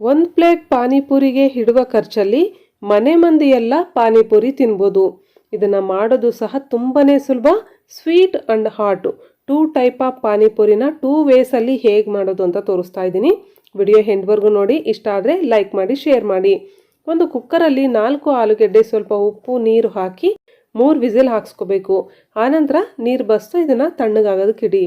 ಒಂದು ಪ್ಲೇಟ್ ಪಾನಿಪುರಿಗೆ ಹಿಡುವ ಖರ್ಚಲ್ಲಿ ಮನೆ ಮಂದಿಯೆಲ್ಲ ಪಾನಿಪುರಿ ತಿನ್ಬೋದು. ಇದನ್ನು ಮಾಡೋದು ಸಹ ತುಂಬಾ ಸುಲಭ, sweet and hot two type of ಪಾನಿಪುರಿನ two ವೇಸಲ್ಲಿ ಹೇಗೆ ಮಾಡೋದು ಅಂತ ತೋರಿಸ್ತಾ ಇದ್ದೀನಿ. ವಿಡಿಯೋ ಹೆಂಡ್ವರೆಗೂ ನೋಡಿ, ಇಷ್ಟ ಆದರೆ ಲೈಕ್ ಮಾಡಿ, ಶೇರ್ ಮಾಡಿ. ಒಂದು ಕುಕ್ಕರಲ್ಲಿ ನಾಲ್ಕು ಆಲೂಗೆಡ್ಡೆ ಸ್ವಲ್ಪ ಉಪ್ಪು, ನೀರು ಹಾಕಿ ಮೂರು ವಿಸಿಲ್ ಹಾಕ್ಸ್ಕೋಬೇಕು. ಆನಂತರ ನೀರು ಬಸ್ತು ಇದನ್ನು ತಣ್ಣಗಾಗೋದಕ್ಕೆ ಇಡಿ.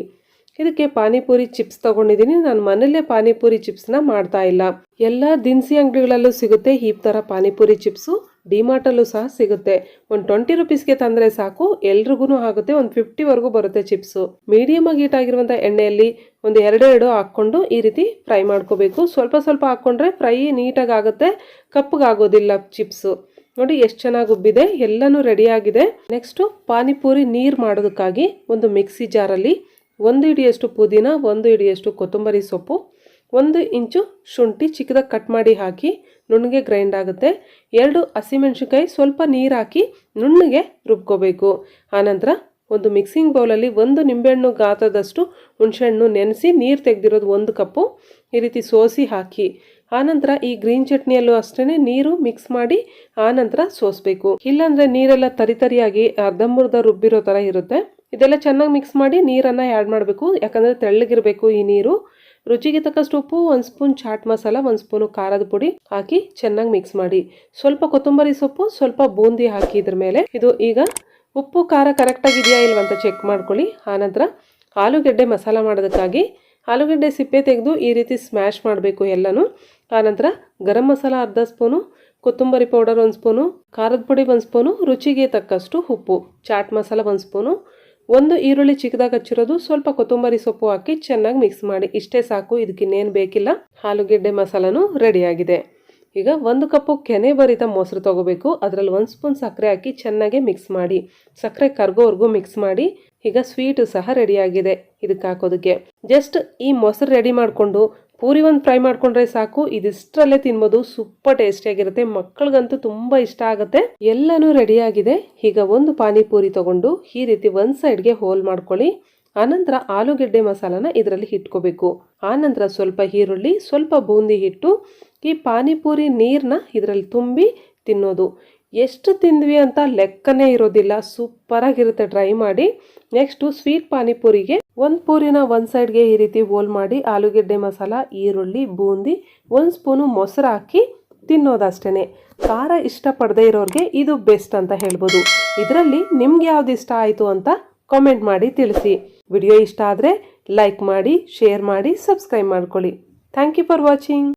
ಇದಕ್ಕೆ ಪಾನಿಪುರಿ ಚಿಪ್ಸ್ ತಗೊಂಡಿದ್ದೀನಿ. ನಾನು ಮನೇಲೇ ಪಾನಿಪುರಿ ಚಿಪ್ಸ್ನ ಮಾಡ್ತಾ ಇಲ್ಲ. ಎಲ್ಲ ದಿನಸಿ ಅಂಗಡಿಗಳಲ್ಲೂ ಸಿಗುತ್ತೆ ಈ ಥರ ಪಾನಿಪುರಿ ಚಿಪ್ಸು. ಡಿಮಾರ್ಟಲ್ಲೂ ಸಹ ಸಿಗುತ್ತೆ. ಒಂದು ಟ್ವೆಂಟಿ ರುಪೀಸ್ಗೆ ತಂದರೆ ಸಾಕು. ಎಲ್ರಿಗೂ ಆಗುತ್ತೆ. ಒಂದು ಫಿಫ್ಟಿವರೆಗೂ ಬರುತ್ತೆ ಚಿಪ್ಸು. ಮೀಡಿಯಮ್ ಆಗಿ ಹೀಟ್ ಆಗಿರುವಂಥ ಎಣ್ಣೆಯಲ್ಲಿ ಒಂದು ಎರಡೆರಡು ಹಾಕ್ಕೊಂಡು ಈ ರೀತಿ ಫ್ರೈ ಮಾಡ್ಕೋಬೇಕು. ಸ್ವಲ್ಪ ಸ್ವಲ್ಪ ಹಾಕ್ಕೊಂಡ್ರೆ ಫ್ರೈ ನೀಟಾಗಿ ಆಗುತ್ತೆ. ಕಪ್ಪಗಾಗೋದಿಲ್ಲ ಚಿಪ್ಸು. ನೋಡಿ ಎಷ್ಟು ಚೆನ್ನಾಗಿ ಉಬ್ಬಿದೆ. ಎಲ್ಲನೂ ರೆಡಿಯಾಗಿದೆ ನೆಕ್ಸ್ಟು ಪಾನಿಪುರಿ ನೀರು ಮಾಡೋದಕ್ಕಾಗಿ ಒಂದು ಮಿಕ್ಸಿ ಜಾರಲ್ಲಿ ಒಂದು ಹಿಡಿಯಷ್ಟು ಪುದೀನ, ಒಂದು ಹಿಡಿಯಷ್ಟು ಕೊತ್ತಂಬರಿ ಸೊಪ್ಪು, ಒಂದು ಇಂಚು ಶುಂಠಿ ಚಿಕ್ಕದಾಗಿ ಕಟ್ ಮಾಡಿ ಹಾಕಿ ನುಣ್ಣಗೆ ಗ್ರೈಂಡ್ ಆಗುತ್ತೆ. ಎರಡು ಹಸಿಮೆಣ್ಸಿನ್ಕಾಯಿ ಸ್ವಲ್ಪ ನೀರು ಹಾಕಿ ನುಣ್ಣಗೆ ರುಬ್ಕೋಬೇಕು. ಆನಂತರ ಒಂದು ಮಿಕ್ಸಿಂಗ್ ಬೌಲಲ್ಲಿ ಒಂದು ನಿಂಬೆಹಣ್ಣು ಗಾತ್ರದಷ್ಟು ಹುಣಸೆಹಣ್ಣು ನೆನೆಸಿ ನೀರು ತೆಗೆದಿರೋದು ಒಂದು ಕಪ್ಪು ಈ ರೀತಿ ಸೋಸಿ ಹಾಕಿ. ಆನಂತರ ಈ ಗ್ರೀನ್ ಚಟ್ನಿಯಲ್ಲೂ ಅಷ್ಟೇ ನೀರು ಮಿಕ್ಸ್ ಮಾಡಿ ಆನಂತರ ಸೋಸಬೇಕು. ಇಲ್ಲಾಂದರೆ ನೀರೆಲ್ಲ ತರಿತರಿಯಾಗಿ ಅರ್ಧಂಬರ್ಧ ರುಬ್ಬಿರೋ ಥರ ಇರುತ್ತೆ. ಇದೆಲ್ಲ ಚೆನ್ನಾಗಿ ಮಿಕ್ಸ್ ಮಾಡಿ ನೀರನ್ನು ಆ್ಯಡ್ ಮಾಡಬೇಕು. ಯಾಕಂದರೆ ತೆಳ್ಳಗಿರಬೇಕು ಈ ನೀರು. ರುಚಿಗೆ ತಕ್ಕಷ್ಟು ಉಪ್ಪು, ಒಂದು ಸ್ಪೂನ್ ಚಾಟ್ ಮಸಾಲ, ಒಂದು ಸ್ಪೂನು ಖಾರದ ಪುಡಿ ಹಾಕಿ ಚೆನ್ನಾಗಿ ಮಿಕ್ಸ್ ಮಾಡಿ. ಸ್ವಲ್ಪ ಕೊತ್ತಂಬರಿ ಸೊಪ್ಪು, ಸ್ವಲ್ಪ ಬೂಂದಿ ಹಾಕಿ ಇದ್ರ ಮೇಲೆ. ಇದು ಈಗ ಉಪ್ಪು, ಖಾರ ಕರೆಕ್ಟಾಗಿದೆಯಾ ಇಲ್ವಂತ ಚೆಕ್ ಮಾಡ್ಕೊಳ್ಳಿ. ಆನಂತರ ಆಲೂಗೆಡ್ಡೆ ಮಸಾಲ ಮಾಡೋದಕ್ಕಾಗಿ ಆಲೂಗೆಡ್ಡೆ ಸಿಪ್ಪೆ ತೆಗೆದು ಈ ರೀತಿ ಸ್ಮ್ಯಾಶ್ ಮಾಡಬೇಕು ಎಲ್ಲನೂ. ಆನಂತರ ಗರಂ ಮಸಾಲ ಅರ್ಧ ಸ್ಪೂನು, ಕೊತ್ತಂಬರಿ ಪೌಡರ್ ಒಂದು ಸ್ಪೂನು, ಖಾರದ ಪುಡಿ ಒಂದು ಸ್ಪೂನು, ರುಚಿಗೆ ತಕ್ಕಷ್ಟು ಉಪ್ಪು. ಚಾಟ್ ಮಸಾಲ ಒಂದು ಸ್ಪೂನು ಒಂದು ಈರುಳ್ಳಿ ಚಿಕ್ಕದಾಗಿ ಹಚ್ಚಿರೋದು, ಸ್ವಲ್ಪ ಕೊತ್ತಂಬರಿ ಸೊಪ್ಪು ಹಾಕಿ ಚೆನ್ನಾಗಿ ಮಿಕ್ಸ್ ಮಾಡಿ. ಇಷ್ಟೇ ಸಾಕು ಇದಕ್ಕಿನ್ನೇನು ಬೇಕಿಲ್ಲ. ಆಲೂಗೆಡ್ಡೆ ಮಸಾಲನೂ ರೆಡಿಯಾಗಿದೆ ಈಗ ಒಂದು ಕಪ್ಪು ಕೆನೆ ಭರಿತ ಮೊಸರು ತೊಗೋಬೇಕು. ಅದರಲ್ಲಿ ಒಂದು ಸ್ಪೂನ್ ಸಕ್ಕರೆ ಹಾಕಿ ಚೆನ್ನಾಗಿ ಮಿಕ್ಸ್ ಮಾಡಿ. ಸಕ್ಕರೆ ಕರ್ಗೋವರೆಗೂ ಮಿಕ್ಸ್ ಮಾಡಿ. ಈಗ ಸ್ವೀಟು ಸಹ ರೆಡಿಯಾಗಿದೆ ಇದಕ್ಕೆ ಹಾಕೋದಕ್ಕೆ. ಜಸ್ಟ್ ಈ ಮೊಸರು ರೆಡಿ ಮಾಡಿಕೊಂಡು ಪೂರಿ ಒಂದು ಫ್ರೈ ಮಾಡ್ಕೊಂಡ್ರೆ ಸಾಕು. ಇದಿಷ್ಟರಲ್ಲೇ ತಿನ್ಬೋದು. ಸೂಪರ್ ಟೇಸ್ಟಿಯಾಗಿರುತ್ತೆ ಮಕ್ಕಳಿಗಂತೂ ತುಂಬ ಇಷ್ಟ ಆಗುತ್ತೆ. ಎಲ್ಲನೂ ರೆಡಿಯಾಗಿದೆ ಈಗ ಒಂದು ಪಾನಿಪೂರಿ ತಗೊಂಡು ಈ ರೀತಿ ಒಂದು ಸೈಡ್ಗೆ ಹೋಲ್ ಮಾಡ್ಕೊಳ್ಳಿ. ಆನಂತರ ಆಲೂಗೆಡ್ಡೆ ಮಸಾಲನ ಇದರಲ್ಲಿ ಇಟ್ಕೋಬೇಕು. ಆನಂತರ ಸ್ವಲ್ಪ ಈರುಳ್ಳಿ, ಸ್ವಲ್ಪ ಬೂಂದಿ ಹಿಟ್ಟು, ಈ ಪಾನಿಪೂರಿ ನೀರನ್ನ ಇದರಲ್ಲಿ ತುಂಬಿ ತಿನ್ನೋದು. ಎಷ್ಟು ತಿಂದ್ವಿ ಅಂತ ಲೆಕ್ಕನೇ ಇರೋದಿಲ್ಲ. ಸೂಪರಾಗಿರುತ್ತೆ ಟ್ರೈ ಮಾಡಿ. ನೆಕ್ಸ್ಟು ಸ್ವೀಟ್ ಪಾನಿಪುರಿಗೆ ಒಂದು ಪೂರಿನ ಒಂದು ಸೈಡ್ಗೆ ಈ ರೀತಿ ಹೋಲ್ ಮಾಡಿ ಆಲೂಗೆಡ್ಡೆ ಮಸಾಲ, ಈರುಳ್ಳಿ, ಬೂಂದಿ, ಒಂದು ಸ್ಪೂನು ಮೊಸರು ಹಾಕಿ ತಿನ್ನೋದಷ್ಟೇ ಖಾರ ಇಷ್ಟಪಡದೇ ಇರೋರಿಗೆ ಇದು ಬೆಸ್ಟ್ ಅಂತ ಹೇಳ್ಬೋದು. ಇದರಲ್ಲಿ ನಿಮ್ಗೆ ಯಾವ್ದು ಇಷ್ಟ ಆಯಿತು ಅಂತ ಕಾಮೆಂಟ್ ಮಾಡಿ ತಿಳಿಸಿ. ವಿಡಿಯೋ ಇಷ್ಟ ಆದರೆ ಲೈಕ್ ಮಾಡಿ ಶೇರ್ ಮಾಡಿ ಸಬ್ಸ್ಕ್ರೈಬ್ ಮಾಡ್ಕೊಳ್ಳಿ. Thank you for watching